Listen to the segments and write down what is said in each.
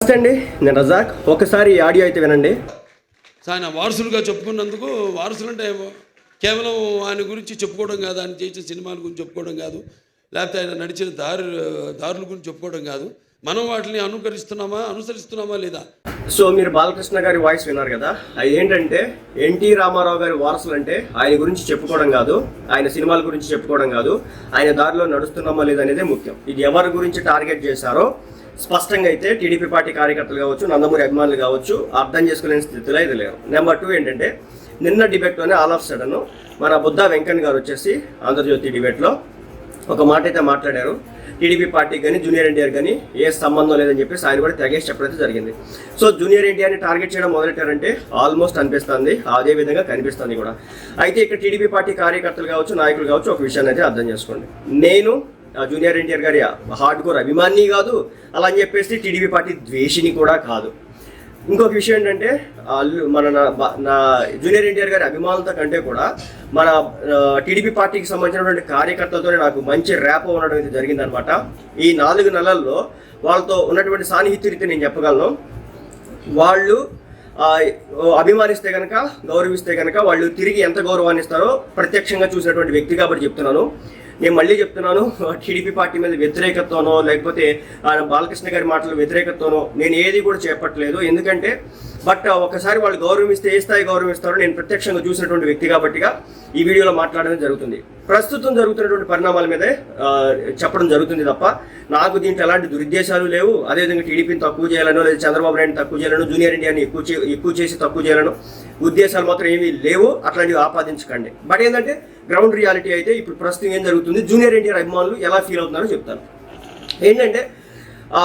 నమస్తే అండి నేను రజాక్. ఒకసారి ఈ ఆడియో అయితే వినండి. ఆయన వారసులుగా చెప్పుకున్నందుకు వారసులు అంటే కేవలం ఆయన గురించి చెప్పుకోవడం కాదు ఆయన చేసిన సినిమాల గురించి చెప్పుకోవడం కాదు లేకపోతే ఆయన నడిచిన దారి దారుల గురించి చెప్పుకోవడం కాదు. మనం వాటిని అనుకరిస్తున్నామా అనుసరిస్తున్నామా లేదా? సో మీరు బాలకృష్ణ గారి వాయిస్ విన్నారు కదా అది ఏంటంటే ఎన్టీ రామారావు గారి వారసులు అంటే ఆయన గురించి చెప్పుకోవడం కాదు ఆయన సినిమాల గురించి చెప్పుకోవడం కాదు ఆయన దారిలో నడుస్తున్నామా లేదనేదే ముఖ్యం. ఇది ఎవరి గురించి టార్గెట్ చేశారో స్పష్టంగా అయితే టీడీపీ పార్టీ కార్యకర్తలు కావచ్చు నందమూరి అభిమానులు కావచ్చు అర్థం చేసుకోలేని స్థితిలో ఇది లేరు. నెంబర్ టూ ఏంటంటే నిన్న డిబేట్లోనే ఆల్ ఆఫ్ సడన్ మన బుద్ధా వెంకన్న గారు వచ్చేసి ఆంధ్రజ్యోతి డిబేట్లో ఒక మాట అయితే మాట్లాడారు. టీడీపీ పార్టీకి కానీ జూనియర్ ఎన్టీఆర్ కానీ ఏ సంబంధం లేదని చెప్పేసి ఆయన కూడా తెగేసి చెప్పడం జరిగింది. సో జూనియర్ ఎన్టీఆర్ని టార్గెట్ చేయడం మొదలెట్టారంటే ఆల్మోస్ట్ అనిపిస్తుంది. అదే విధంగా కనిపిస్తుంది కూడా. అయితే ఇక్కడ టీడీపీ పార్టీ కార్యకర్తలు కావచ్చు నాయకులు కావచ్చు ఒక విషయాన్ని అయితే అర్థం చేసుకోండి. నేను జూనియర్ ఎన్టీఆర్ గారి హార్డ్ కోర్ అభిమాని కాదు అలా అని చెప్పేసి టీడీపీ పార్టీ ద్వేషిని కూడా కాదు. ఇంకొక విషయం ఏంటంటే మన నా జూనియర్ ఎన్టీఆర్ గారి అభిమానులతో కంటే కూడా మన టీడీపీ పార్టీకి సంబంధించినటువంటి కార్యకర్తలతోనే నాకు మంచి ర్యాప్ ఉండడం అయితే జరిగిందనమాట. ఈ నాలుగు నెలల్లో వాళ్ళతో ఉన్నటువంటి సాన్నిహిత్యరీతి నేను చెప్పగలను. వాళ్ళు అభిమానిస్తే కనుక గౌరవిస్తే కనుక వాళ్ళు తిరిగి ఎంత గౌరవాన్ని ఇస్తారో ప్రత్యక్షంగా చూసినటువంటి వ్యక్తి కాబట్టి చెప్తున్నాను. నేను మళ్ళీ చెప్తున్నాను టీడీపీ పార్టీ మీద వ్యతిరేకతతోనో లేకపోతే బాలకృష్ణ గారి మాటలు వ్యతిరేకతతోనో నేను ఏది కూడా చేపట్టలేదు. ఎందుకంటే బట్ ఒకసారి వాళ్ళు గౌరవిస్తే ఏ స్థాయి గౌరవిస్తారో నేను ప్రత్యక్షంగా చూసినటువంటి వ్యక్తి కాబట్టిగా ఈ వీడియోలో మాట్లాడడం జరుగుతుంది. ప్రస్తుతం జరుగుతున్నటువంటి పరిణామాల మీదే చెప్పడం జరుగుతుంది తప్ప నాకు దీంట్లో ఎలాంటి దురుద్దేశాలు లేవు. అదేవిధంగా టీడీపీని తక్కువ చేయాలనో లేదా చంద్రబాబు నాయుడు తక్కువ చేయాలనో జూనియర్ ఇండియాని ఎక్కువ చే ఎక్కువ చేసి తక్కువ చేయాలనో ఉద్దేశాలు మాత్రం ఏమీ లేవు. అట్లాంటివి ఆపాదించకండి. బట్ ఏంటంటే గ్రౌండ్ రియాలిటీ అయితే ఇప్పుడు ప్రస్తుతం ఏం జరుగుతుంది? జూనియర్ ఎన్టీఆర్ అభిమానులు ఎలా ఫీల్ అవుతున్నారో చెప్తాను. ఏంటంటే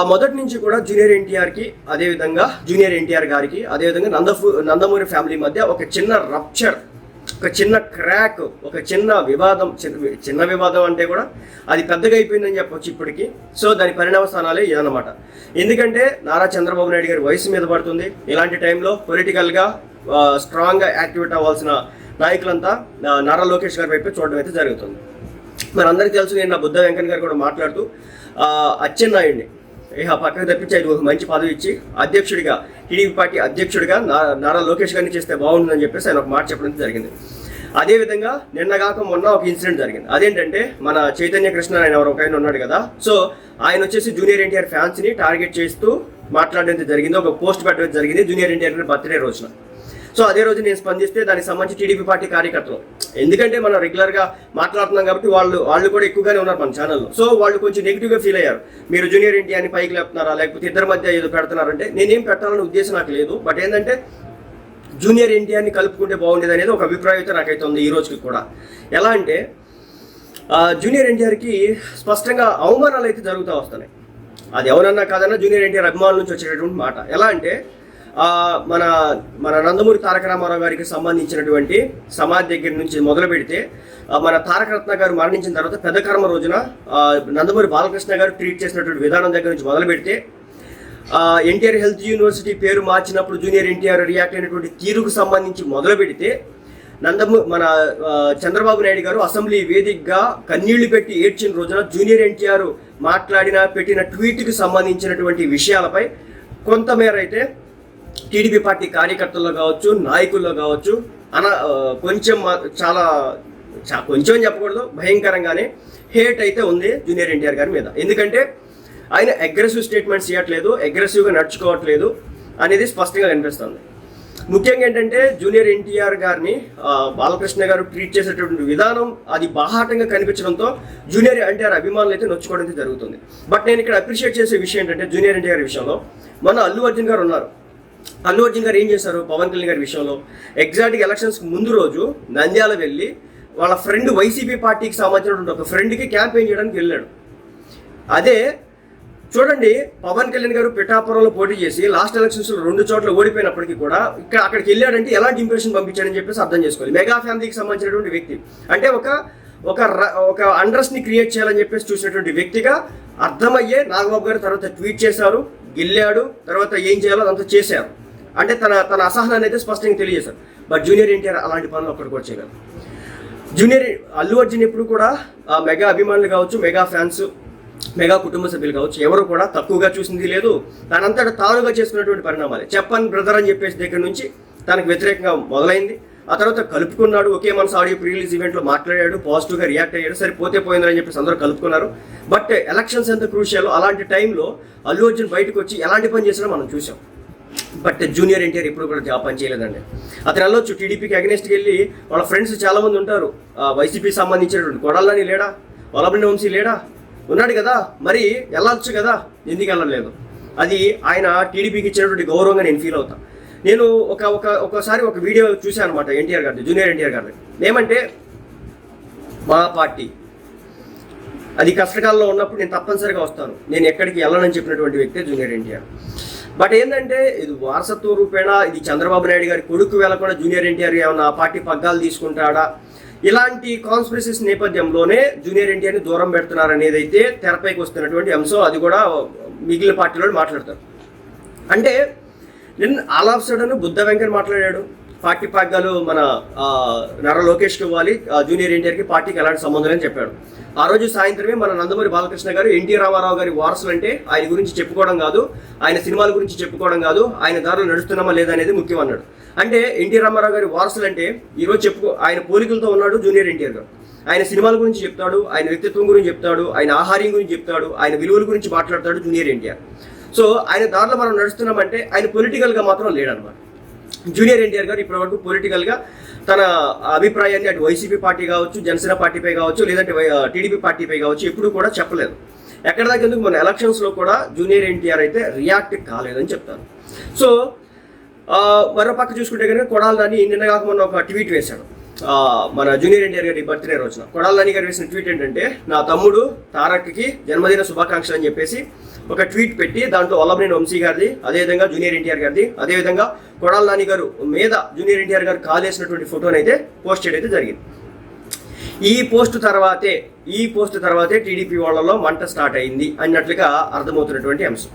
మొదటి నుంచి కూడా జూనియర్ ఎన్టీఆర్కి అదేవిధంగా జూనియర్ ఎన్టీఆర్ గారికి అదేవిధంగా నందఫు నందమూరి ఫ్యామిలీ మధ్య ఒక చిన్న రప్చర్ ఒక చిన్న క్రాక్ ఒక చిన్న వివాదం చిన్న- చిన్న వివాదం అంటే కూడా అది పెద్దగా అయిపోయిందని చెప్పొచ్చు ఇప్పటికీ. సో దాని పరిణామ స్థానాలే ఇదన్నమాట. ఎందుకంటే నారా చంద్రబాబు నాయుడు గారి వయసు మీద పడుతుంది. ఇలాంటి టైంలో పొలిటికల్గా స్ట్రాంగ్గా యాక్టివేట్ అవ్వాల్సిన నాయకులంతా నారా లోకేష్ గారి వైపు చూడడం అయితే జరుగుతుంది. మరి అందరికీ తెలుసు నేను నా బుద్ధ వెంకన్న గారు కూడా మాట్లాడుతూ అచ్చెన్నాయుడిని ఇక పక్కకు తప్పించి ఆయన ఒక మంచి పదవి ఇచ్చి అధ్యక్షుడిగా టీడీపీ పార్టీ అధ్యక్షుడిగా నా- నారా లోకేష్ గారిని చేస్తే బాగుంటుందని చెప్పేసి ఆయన ఒక మాట చెప్పడం జరిగింది. అదేవిధంగా నిన్నగాక మొన్న ఒక ఇన్సిడెంట్ జరిగింది. అదేంటంటే మన చైతన్య కృష్ణ ఆయన ఎవరు ఒక ఆయన ఉన్నాడు కదా సో ఆయన వచ్చేసి జూనియర్ ఎన్టీఆర్ ఫ్యాన్స్ని టార్గెట్ చేస్తూ మాట్లాడడం అయితే జరిగింది. ఒక పోస్ట్ పెట్టడం జరిగింది జూనియర్ ఎన్టీఆర్ బర్త్డే రోజున. సో అదే రోజు నేను స్పందిస్తే దానికి సంబంధించి టీడీపీ పార్టీ కార్యకర్తలు. ఎందుకంటే మనం రెగ్యులర్గా మాట్లాడుతున్నాం కాబట్టి వాళ్ళు వాళ్ళు కూడా ఎక్కువగానే ఉన్నారు మన ఛానల్లో సో వాళ్ళు కొంచెం నెగిటివ్గా ఫీల్ అయ్యారు. మీరు జూనియర్ ఎన్టీఆర్ని పైకి లేపుతున్నారా? లేకపోతే ఇద్దరి మధ్య ఏదో పెడుతున్నారంటే నేనేం పెట్టాలనే ఉద్దేశం నాకు లేదు. బట్ ఏంటంటే జూనియర్ ఎన్టీఆర్ని కలుపుకుంటే బాగుండేది అనేది ఒక అభిప్రాయం అయితే నాకైతే ఉంది ఈ రోజుకి కూడా. ఎలా అంటే ఆ, జూనియర్ ఎన్టీఆర్కి స్పష్టంగా అవమానాలు అయితే జరుగుతూ వస్తున్నాయి. అది ఎవరన్నా కాదన్నా జూనియర్ ఎన్టీఆర్ అభిమానుల నుంచి వచ్చేటటువంటి మాట. ఎలా అంటే మన మన నందమూరి తారక రామారావు గారికి సంబంధించినటువంటి సమాధి దగ్గర నుంచి మొదలు పెడితే మన తారకరత్న గారు మరణించిన తర్వాత పెద్ద కర్మ రోజున నందమూరి బాలకృష్ణ గారు ట్రీట్ చేసినటువంటి విధానం దగ్గర నుంచి మొదలు పెడితే ఎన్టీఆర్ హెల్త్ యూనివర్సిటీ పేరు మార్చినప్పుడు జూనియర్ ఎన్టీఆర్ రియాక్ట్ అయినటువంటి తీరుకు సంబంధించి మొదలు పెడితే నందము మన చంద్రబాబు నాయుడు గారు అసెంబ్లీ వేదికగా కన్నీళ్ళు పెట్టి ఏడ్చిన రోజున జూనియర్ ఎన్టీఆర్ మాట్లాడిన పెట్టిన ట్వీట్కి సంబంధించినటువంటి విషయాలపై కొంతమేర అయితే టీడీపీ పార్టీ కార్యకర్తల్లో కావచ్చు నాయకుల్లో కావచ్చు అన కొంచెం మా- చాలా కొంచెం అని చెప్పకూడదు భయంకరంగానే హేట్ అయితే ఉంది జూనియర్ ఎన్టీఆర్ గారి మీద. ఎందుకంటే ఆయన అగ్రెసివ్ స్టేట్మెంట్స్ ఇవ్వట్లేదు అగ్రెసివ్గా నడుచుకోవట్లేదు అనేది స్పష్టంగా కనిపిస్తుంది. ముఖ్యంగా ఏంటంటే జూనియర్ ఎన్టీఆర్ గారిని బాలకృష్ణ గారు ట్రీట్ చేసేటటువంటి విధానం అది బాహాటంగా కనిపించడంతో జూనియర్ ఎన్టీఆర్ అభిమానులు అయితే నొచ్చుకోవడం అయితే జరుగుతుంది. బట్ నేను ఇక్కడ అప్రిషియేట్ చేసే విషయం ఏంటంటే జూనియర్ ఎన్టీఆర్ విషయంలో మన అల్లు అర్జున్ గారు ఉన్నారు. అల్లు అర్జున్ గారు ఏం చేశారు? పవన్ కళ్యాణ్ గారి విషయంలో. ఎగ్జాక్ట్గా ఎలక్షన్స్ ముందు రోజు నంద్యాల వెళ్ళి వాళ్ళ ఫ్రెండ్ వైసీపీ పార్టీకి సంబంధించినటువంటి ఒక ఫ్రెండ్కి క్యాంపెయిన్ చేయడానికి వెళ్ళాడు. అదే చూడండి పవన్ కళ్యాణ్ గారు పిఠాపురంలో పోటీ చేసి లాస్ట్ ఎలక్షన్స్ రెండు చోట్ల ఓడిపోయినప్పటికీ కూడా ఇక్కడ అక్కడికి వెళ్ళాడంటే ఎలాంటి ఇంప్రెషన్ పంపించాడని చెప్పేసి అర్థం చేసుకోవాలి. మెగా ఫ్యామిలీకి సంబంధించినటువంటి వ్యక్తి. అంటే ఒక ఒక ఒక అండర్స్ క్రియేట్ చేయాలని చెప్పేసి చూసినటువంటి వ్యక్తిగా అర్థమయ్యే నాగబాబు గారు తర్వాత ట్వీట్ చేశారు గెల్లాడు తర్వాత ఏం చేయాలో అదంతా చేశారు. అంటే తన తన అసహనాన్ని అయితే స్పష్టంగా తెలియజేశారు. బట్ జూనియర్ ఎన్టీఆర్ అలాంటి పనులు ఒక్కటి కూడా చేయగలరు జూనియర్ అల్లు అర్జున్ ఎప్పుడు కూడా మెగా అభిమానులు కావచ్చు మెగా ఫ్యాన్స్ మెగా కుటుంబ సభ్యులు కావచ్చు ఎవరు కూడా తక్కువగా చూసింది లేదు. తనంతటా తానుగా చేసుకున్నటువంటి పరిణామాలే. చెప్పన్ బ్రదర్ అని చెప్పేసి దగ్గర నుంచి తనకు వ్యతిరేకంగా మొదలైంది. ఆ తర్వాత కలుపుకున్నాడు ఒకే మనసు ఆడియో ప్రీ రిలీజ్ ఈవెంట్లో మాట్లాడాడు పాజిటివ్గా రియాక్ట్ అయ్యాడు సరే పోతే పోయిందని చెప్పేసి అందరూ కలుపుకున్నారు. బట్ ఎలక్షన్స్ ఎంత క్రూషియల్ అలాంటి టైంలో అల్లు అర్జున్ బయటకు వచ్చి ఎలాంటి పని చేసినా మనం చూసాం బట్ జూనియర్ ఎన్టీఆర్ ఇప్పుడు కూడా జాబ్ పని చేయలేదండి. అతను వెళ్ళొచ్చు టీడీపీకి అగెనిస్ట్కి వెళ్ళి వాళ్ళ ఫ్రెండ్స్ చాలా మంది ఉంటారు వైసీపీకి సంబంధించినటువంటి కొడాలని లేడా? వలబడిన వంశీ లేడా? ఉన్నాడు కదా మరి వెళ్ళొచ్చు కదా? ఎందుకు వెళ్ళలేదు? అది ఆయన టీడీపీకి ఇచ్చినటువంటి గౌరవంగా నేను ఫీల్ అవుతాను నేను ఒక ఒక ఒకసారి ఒక వీడియో చూశాను అనమాట ఎన్టీఆర్ గారిది జూనియర్ ఎన్టీఆర్ గారిది. ఏమంటే మా పార్టీ. అది కష్టకాలంలో ఉన్నప్పుడు నేను తప్పనిసరిగా వస్తాను. నేను ఎక్కడికి వెళ్ళనని చెప్పినటువంటి వ్యక్తే జూనియర్ ఎన్టీఆర్. బట్ ఏంటంటే ఇది వారసత్వ రూపేణ ఇది చంద్రబాబు నాయుడు గారి కొడుకు వేళ కూడా జూనియర్ ఎన్టీఆర్ ఏమన్నా పార్టీ పగ్గాలు తీసుకుంటాడా? ఇలాంటి కాన్స్పిరసీస్ నేపథ్యంలోనే జూనియర్ ఎన్టీఆర్ని దూరం పెడుతున్నారు అనేది అయితే తెరపైకి వస్తున్నటువంటి అంశం అది కూడా మిగిలిన పార్టీలో మాట్లాడతారు. అంటే నిన్న all of sudden Buddha Venkat మాట్లాడాడు. పార్టీ పగ్గాలు మన నర లోకేష్కి ఇవ్వాలి. జూనియర్ ఎన్టీఆర్కి పార్టీకి ఎలాంటి సంబంధం అని చెప్పాడు. ఆ రోజు సాయంత్రమే మన నందమూరి బాలకృష్ణ గారు ఎన్టీ రామారావు గారి వారసులు అంటే ఆయన గురించి చెప్పుకోవడం కాదు ఆయన సినిమాల గురించి చెప్పుకోవడం కాదు ఆయన దారిలో నడుస్తున్నామా లేదా అనేది ముఖ్యం అన్నాడు. అంటే ఎన్టీ రామారావు గారి వారసులు అంటే ఈరోజు చెప్పుకో ఆయన పోలికలతో ఉన్నాడు జూనియర్ ఎన్టీఆర్ గారు. ఆయన సినిమాల గురించి చెప్తాడు ఆయన వ్యక్తిత్వం గురించి చెప్తాడు ఆయన ఆహార్యం గురించి చెప్తాడు ఆయన విలువల గురించి మాట్లాడతాడు జూనియర్ ఎన్టీఆర్. సో ఆయన దారిలో మనం నడుస్తున్నామంటే ఆయన పొలిటికల్గా మాత్రం లేడనమాట జూనియర్ ఎన్టీఆర్ గారు ఇప్పటివరకు పొలిటికల్గా తన అభిప్రాయాన్ని అటు వైసీపీ పార్టీ కావచ్చు జనసేన పార్టీపై కావచ్చు లేదంటే టీడీపీ పార్టీపై కావచ్చు ఎప్పుడు కూడా చెప్పలేదు. ఎక్కడ దాకా ఎందుకు మన ఎలక్షన్స్లో కూడా జూనియర్ ఎన్టీఆర్ అయితే రియాక్ట్ కాలేదని చెప్తాను సో మరో పక్క చూసుకుంటే కనుక కొడాలి నిన్న కాక మొన్న ఒక ట్వీట్ వేశాడు. మన జూనియర్ ఎన్టీఆర్ గారి బర్త్డే రోజున. కొడాలని గారు వేసిన ట్వీట్ ఏంటంటే నా తమ్ముడు తారక్కి జన్మదిన శుభాకాంక్షలు అని చెప్పేసి ఒక ట్వీట్ పెట్టి దాంట్లో వల్లభనేని వంశీ గారిది అదేవిధంగా జూనియర్ ఎన్టీఆర్ గారిది అదేవిధంగా కొడాల నాని గారు మీద జూనియర్ ఎన్టీఆర్ గారు కాలేసినటువంటి ఫోటోని అయితే పోస్ట్ చేయడం అయితే జరిగింది. ఈ పోస్ట్ తర్వాతే ఈ పోస్ట్ తర్వాతే టీడీపీ వాళ్ళలో మంట స్టార్ట్ అయింది అన్నట్లుగా అర్థమవుతున్నటువంటి అంశం.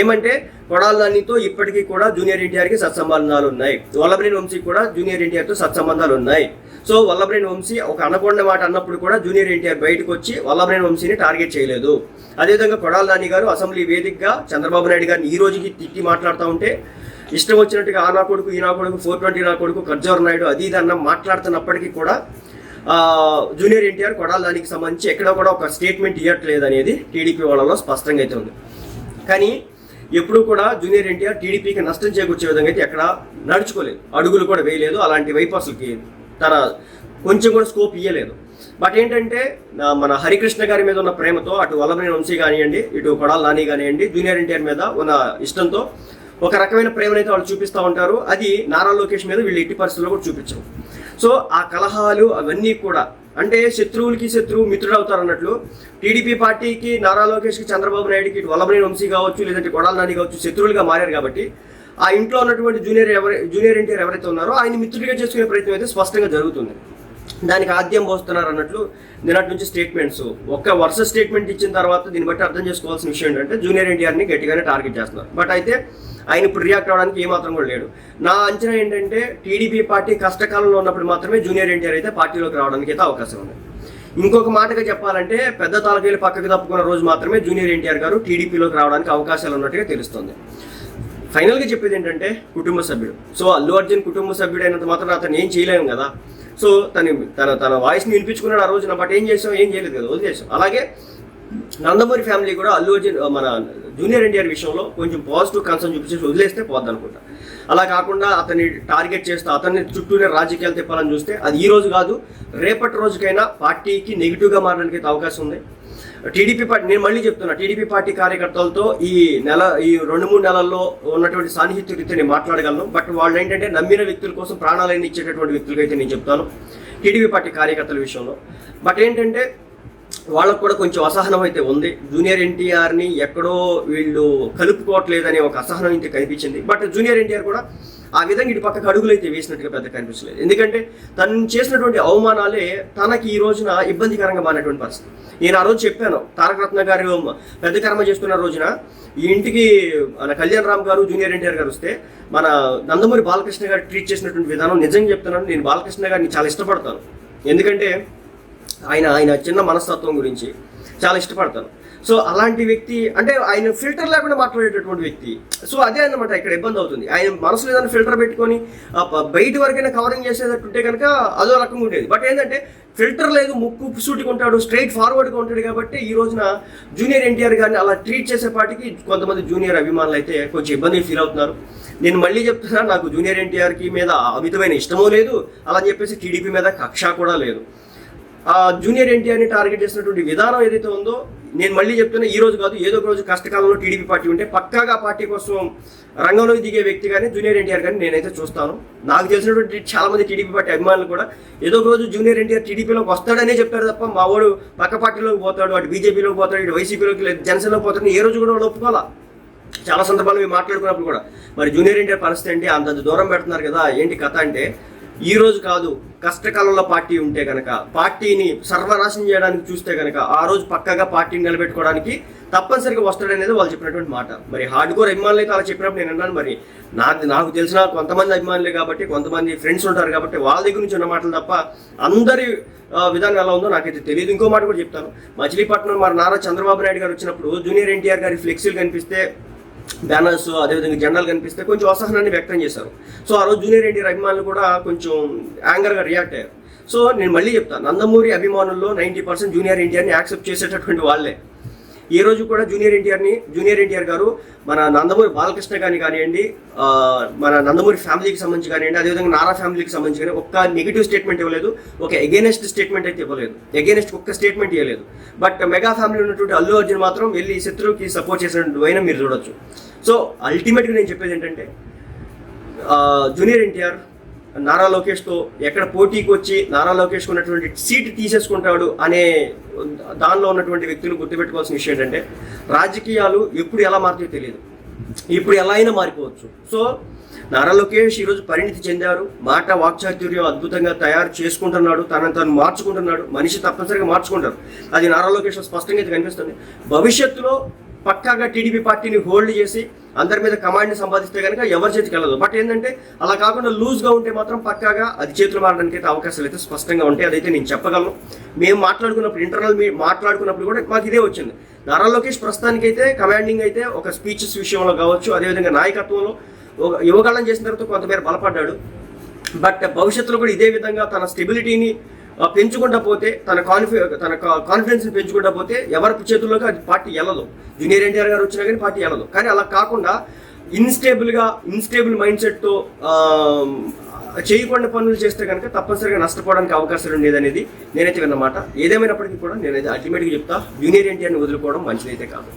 ఏమంటే కొడాల ఇప్పటికీ కూడా జూనియర్ ఎన్టీఆర్కి సత్సంబంధాలు ఉన్నాయి. వల్లభనేని వంశీ కూడా జూనియర్ ఎన్టీఆర్తో సత్సంబంధాలు ఉన్నాయి. సో వల్లభనేని వంశీ ఒక అనకొండ మాట అన్నప్పుడు కూడా జూనియర్ ఎన్టీఆర్ బయటకు వచ్చి వల్లభనేని వంశీని టార్గెట్ చేయలేదు. అదేవిధంగా కొడాల నాని గారు అసెంబ్లీ వేదికగా చంద్రబాబు నాయుడు గారిని ఈ రోజుకి తిట్టి మాట్లాడుతూ ఉంటే ఇష్టం వచ్చినట్టుగా ఆ నా కొడుకు ఈ నా కొడుకు ఫోర్ ట్వంటీ నా కొడుకు ఖర్జూర్ నాయుడు అది ఇది అన్న మాట్లాడుతున్నప్పటికీ కూడా జూనియర్ ఎన్టీఆర్ కొడాల దానికి సంబంధించి ఎక్కడ కూడా ఒక స్టేట్మెంట్ ఇవ్వట్లేదు అనేది టీడీపీ వాళ్ళలో స్పష్టంగా అయితే ఉంది. కానీ ఎప్పుడూ కూడా జూనియర్ ఎన్టీఆర్ టీడీపీకి నష్టం చేకూర్చే విధంగా అయితే ఎక్కడ నడుచుకోలేదు. అడుగులు కూడా వేయలేదు. అలాంటి వైపు అసలుకి తన కొంచెం కూడా స్కోప్ ఇవ్వలేదు బట్ ఏంటంటే మన హరికృష్ణ గారి మీద ఉన్న ప్రేమతో అటు వల్లభనేని వంశీ కానివ్వండి ఇటు కొడాల నాని కానివ్వండి జూనియర్ ఎన్టీఆర్ మీద ఉన్న ఇష్టంతో ఒక రకమైన ప్రేమనైతే వాళ్ళు చూపిస్తూ ఉంటారు. అది నారా లోకేష్ మీద వీళ్ళు ఎట్టి పరిస్థితుల్లో కూడా చూపించారు. సో ఆ కలహాలు అవన్నీ కూడా అంటే శత్రువులకి శత్రువు మిత్రుడు అవుతారు అన్నట్లు టీడీపీ పార్టీకి నారా లోకేష్కి చంద్రబాబు నాయుడుకి వల్లభనేని వంశీ కావచ్చు లేదంటే కొడాల నాని కావచ్చు శత్రువులుగా మారారు కాబట్టి ఆ ఇంట్లో ఉన్నటువంటి జూనియర్ ఎవరై జూనియర్ ఎన్టీఆర్ ఎవరైతే ఉన్నారో ఆయన మిత్రుడిగా చేసుకునే ప్రయత్నం అయితే స్పష్టంగా జరుగుతుంది. దానికి ఆద్యం పోస్తున్నారు అన్నట్లు నిన్నటి నుంచి స్టేట్మెంట్స్. ఒక్క వరుస స్టేట్మెంట్ ఇచ్చిన తర్వాత దీన్ని బట్టి అర్థం చేసుకోవాల్సిన విషయం ఏంటంటే జూనియర్ ఎన్టీఆర్ని గట్టిగానే టార్గెట్ చేస్తున్నారు. బట్ అయితే ఆయన ఇప్పుడు రియాక్ట్ అవడానికి ఏమాత్రం కూడా లేడు. నా అంచనా ఏంటంటే టీడీపీ పార్టీ కష్టకాలంలో ఉన్నప్పుడు మాత్రమే జూనియర్ ఎన్టీఆర్ అయితే పార్టీలోకి రావడానికి అయితే అవకాశం ఉంది. ఇంకొక మాటగా చెప్పాలంటే పెద్ద తాలకేలు పక్కకి తప్పుకున్న రోజు మాత్రమే జూనియర్ ఎన్టీఆర్ గారు టీడీపీలోకి రావడానికి అవకాశాలు ఉన్నట్టుగా తెలుస్తుంది. ఫైనల్గా చెప్పేది ఏంటంటే కుటుంబ సభ్యుడు. సో అల్లు అర్జున్ కుటుంబ సభ్యుడు అయినంత మాత్రం అతను ఏం చేయలేము కదా. సో తన తన తన వాయిస్ని వినిపించుకున్నాడు ఆ రోజున బట్ ఏం చేసాం ఏం చేయలేదు కదా వదిలేసాం అలాగే నందమూరి ఫ్యామిలీ కూడా అల్లు అర్జున్ మన జూనియర్ ఎన్టీఆర్ విషయంలో కొంచెం పాజిటివ్ కన్సర్న్ చూపించేసి వదిలేస్తే పోద్ది అనుకుంటా అలా కాకుండా అతన్ని టార్గెట్ చేస్తూ అతన్ని చుట్టూనే రాజకీయాలు తిప్పాలని చూస్తే అది ఈ రోజు కాదు రేపటి రోజుకైనా పార్టీకి నెగిటివ్గా మారడానికి అయితే అవకాశం ఉంది. టీడీపీ పార్టీ నేను మళ్ళీ చెప్తున్నా టీడీపీ పార్టీ కార్యకర్తలతో ఈ నెల ఈ రెండు మూడు నెలల్లో ఉన్నటువంటి సాన్నిహిత్య రీతి నేను మాట్లాడగలను. బట్ వాళ్ళు ఏంటంటే నమ్మిన వ్యక్తుల కోసం ప్రాణాలైన ఇచ్చేటటువంటి వ్యక్తులకైతే నేను చెప్తాను టీడీపీ పార్టీ కార్యకర్తల విషయంలో. బట్ ఏంటంటే వాళ్ళకు కూడా కొంచెం అసహనం అయితే ఉంది. జూనియర్ ఎన్టీఆర్ని ఎక్కడో వీళ్ళు కలుపుకోవట్లేదనే ఒక అసహనం అయితే కనిపించింది. బట్ జూనియర్ ఎన్టీఆర్ కూడా ఆ విధంగా ఇటు పక్కకు అడుగులు అయితే వేసినట్టుగా పెద్ద కనిపించలేదు. ఎందుకంటే తను చేసినటువంటి అవమానాలే తనకి ఈ రోజున ఇబ్బందికరంగా మారినటువంటి పరిస్థితి. నేను ఆ రోజు చెప్పాను తారక రత్న గారు పెద్ద కర్మ చేస్తున్న రోజున ఈ ఇంటికి మన కళ్యాణ్ రామ్ గారు జూనియర్ ఎన్టీఆర్ గారు వస్తే మన నందమూరి బాలకృష్ణ గారు ట్రీట్ చేసినటువంటి విధానం నిజంగా చెప్తున్నాను. నేను బాలకృష్ణ గారిని చాలా ఇష్టపడతాను. ఎందుకంటే ఆయన ఆయన చిన్న మనస్తత్వం గురించి చాలా ఇష్టపడతాను. సో అలాంటి వ్యక్తి అంటే ఆయన ఫిల్టర్ లేకుండా మాట్లాడేటటువంటి వ్యక్తి. సో అదే అన్నమాట ఇక్కడ ఇబ్బంది అవుతుంది. ఆయన మనసులో ఏదైనా ఫిల్టర్ పెట్టుకొని బయట వరకైనా కవరింగ్ చేసేటట్టుంటే కనుక అదో రకంగా ఉండేది. బట్ ఏంటంటే ఫిల్టర్ లేదు ముక్కు సూటిగా ఉంటాడు స్ట్రైట్ ఫార్వర్డ్గా ఉంటాడు కాబట్టి ఈ రోజున జూనియర్ ఎన్టీఆర్ గారిని అలా ట్రీట్ చేసేపాటికి కొంతమంది జూనియర్ అభిమానులు అయితే కొంచెం ఇబ్బంది ఫీల్ అవుతున్నారు నేను మళ్ళీ చెప్తున్నా నాకు జూనియర్ ఎన్టీఆర్కి మీద అమితమైన ఇష్టమూ లేదు. అలా అని చెప్పేసి టీడీపీ మీద కక్ష కూడా లేదు. జూనియర్ ఎన్టీఆర్ని టార్గెట్ చేసినటువంటి విధానం ఏదైతే ఉందో నేను మళ్ళీ చెప్తున్నా ఈ రోజు కాదు ఏదో ఒక రోజు కష్టకాలంలో టీడీపీ పార్టీ ఉంటే పక్కాగా పార్టీ కోసం రంగంలోకి దిగే వ్యక్తి కానీ జూనియర్ ఎన్టీఆర్ కానీ నేనైతే చూస్తాను. నాకు తెలిసినటువంటి చాలా మంది టీడీపీ పార్టీ అభిమానులు కూడా ఏదో ఒక రోజు జూనియర్ ఎన్టీఆర్ టీడీపీలోకి వస్తాడనే చెప్పారు తప్ప మా వాడు పక్క పార్టీలోకి పోతాడు అటు బీజేపీలోకి పోతాడు ఇటు వైసీపీలోకి లేదు జనసేనలోకి పోతాడు ఏ రోజు కూడా ఒప్పుకోవాలా? చాలా సందర్భాలు మేము మాట్లాడుకున్నప్పుడు కూడా. మరి జూనియర్ ఎన్టీఆర్ పరిస్థితి ఏంటి? అంత దూరం పెడుతున్నారు కదా ఏంటి కథ అంటే ఈ రోజు కాదు కష్టకాలంలో పార్టీ ఉంటే కనుక పార్టీని సర్వనాశనం చేయడానికి చూస్తే కనుక ఆ రోజు పక్కగా పార్టీని నిలబెట్టుకోవడానికి తప్పనిసరిగా వస్తాడనేది వాళ్ళు చెప్పినటువంటి మాట. మరి హార్డ్ కోర్ అభిమానులు అయితే అలా చెప్పినప్పుడు నేను అన్నాను మరి నాకు నాకు తెలిసిన కొంతమంది అభిమానులే కాబట్టి కొంతమంది ఫ్రెండ్స్ ఉంటారు కాబట్టి వాళ్ళ దగ్గర నుంచి ఉన్న మాటలు తప్ప అందరి విధానం ఎలా ఉందో నాకైతే తెలియదు. ఇంకో మాట కూడా చెప్తాను. మచిలీపట్నం మరి నారా చంద్రబాబు నాయుడు గారు వచ్చినప్పుడు జూనియర్ ఎన్టీఆర్ గారి ఫ్లెక్సీలు కనిపిస్తే బ్యానర్స్ అదేవిధంగా జెండాలు కనిపిస్తే కొంచెం అసహనాన్ని వ్యక్తం చేశారు. సో ఆ రోజు జూనియర్ ఎన్టీఆర్ అభిమానులు కూడా కొంచెం యాంగర్గా రియాక్ట్ అయ్యారు. సో నేను మళ్ళీ చెప్తాను. నందమూరి అభిమానుల్లో నైంటీ పర్సెంట్ జూనియర్ ఎన్టీఆర్ని యాక్సెప్ట్ చేసేటటువంటి వాళ్ళే. ఈ రోజు కూడా జూనియర్ ఎన్టీఆర్ని జూనియర్ ఎన్టీఆర్ గారు మన నందమూరి బాలకృష్ణ గారిని కానివ్వండి మన నందమూరి ఫ్యామిలీకి సంబంధించి కానివ్వండి అదేవిధంగా నారా ఫ్యామిలీకి సంబంధించి కానీ ఒక్క నెగిటివ్ స్టేట్మెంట్ ఇవ్వలేదు. ఒక ఎగేనెస్ట్ స్టేట్మెంట్ అయితే ఇవ్వలేదు. ఎగేనెస్ట్ ఒక్క స్టేట్మెంట్ ఇవ్వలేదు. బట్ మెగా ఫ్యామిలీ ఉన్నటువంటి అల్లు అర్జున్ మాత్రం వెళ్ళి శత్రువుకి సపోర్ట్ చేసినటువంటి వైన మీరు చూడొచ్చు. సో అల్టిమేట్గా నేను చెప్పేది ఏంటంటే జూనియర్ ఎన్టీఆర్ నారా లోకేష్తో ఎక్కడ పోటీకి వచ్చి నారా లోకేష్ ఉన్నటువంటి సీట్ తీసేసుకుంటాడు అనే దానిలో ఉన్నటువంటి వ్యక్తులు గుర్తుపెట్టుకోవాల్సిన విషయం ఏంటంటే రాజకీయాలు ఎప్పుడు ఎలా మారుతాయో తెలియదు. ఇప్పుడు ఎలా అయినా మారిపోవచ్చు. సో నారా లోకేష్ ఈరోజు పరిణితి చెందారు. మాట వాక్చాతుర్యం అద్భుతంగా తయారు చేసుకుంటున్నాడు. తనను తను మార్చుకుంటున్నాడు. మనిషి తప్పనిసరిగా మార్చుకుంటారు అది నారా లోకేష్ స్పష్టంగా అయితే కనిపిస్తుంది. భవిష్యత్తులో పక్కాగా టీడీపీ పార్టీని హోల్డ్ చేసి అందరి మీద కమాండ్ని సంపాదిస్తే కనుక ఎవరి చేతికి వెళ్ళదు. బట్ ఏంటంటే అలా కాకుండా లూజ్గా ఉంటే మాత్రం పక్కాగా అది చేతులు మారడానికి అయితే అవకాశాలు అయితే స్పష్టంగా ఉంటాయి. అదైతే నేను చెప్పగలను. మేము మాట్లాడుకున్నప్పుడు ఇంటర్నల్ మీ మాట్లాడుకున్నప్పుడు కూడా మాకు ఇదే వచ్చింది. నారా లోకేష్ ప్రస్తుతానికైతే కమాండింగ్ అయితే ఒక స్పీచెస్ విషయంలో కావచ్చు అదేవిధంగా నాయకత్వంలో ఒక యువకాలం చేసిన తర్వాత కొంతమేర బలపడ్డాడు. బట్ భవిష్యత్తులో కూడా ఇదే విధంగా తన స్టెబిలిటీని పెంచుకుంటా పోతే తన కాన్ఫి తన కాన్ఫిడెన్స్ పెంచుకుంటా పోతే ఎవరి చేతుల్లోకి అది పార్టీ వెళ్ళదు జూనియర్ ఎన్టీఆర్ గారు వచ్చినా కానీ పార్టీ వెళ్ళదు కానీ అలా కాకుండా ఇన్స్టేబుల్గా ఇన్స్టేబుల్ మైండ్ సెట్తో చేయకుండా పనులు చేస్తే కనుక తప్పనిసరిగా నష్టపోవడానికి అవకాశాలు ఉండేదనేది నేనైతే విన్నమాట. ఏదేమైనప్పటికీ కూడా నేనైతే అల్టిమేట్గా చెప్తా జూనియర్ ఎన్టీఆర్ని వదులుకోవడం మంచిదైతే కాదు.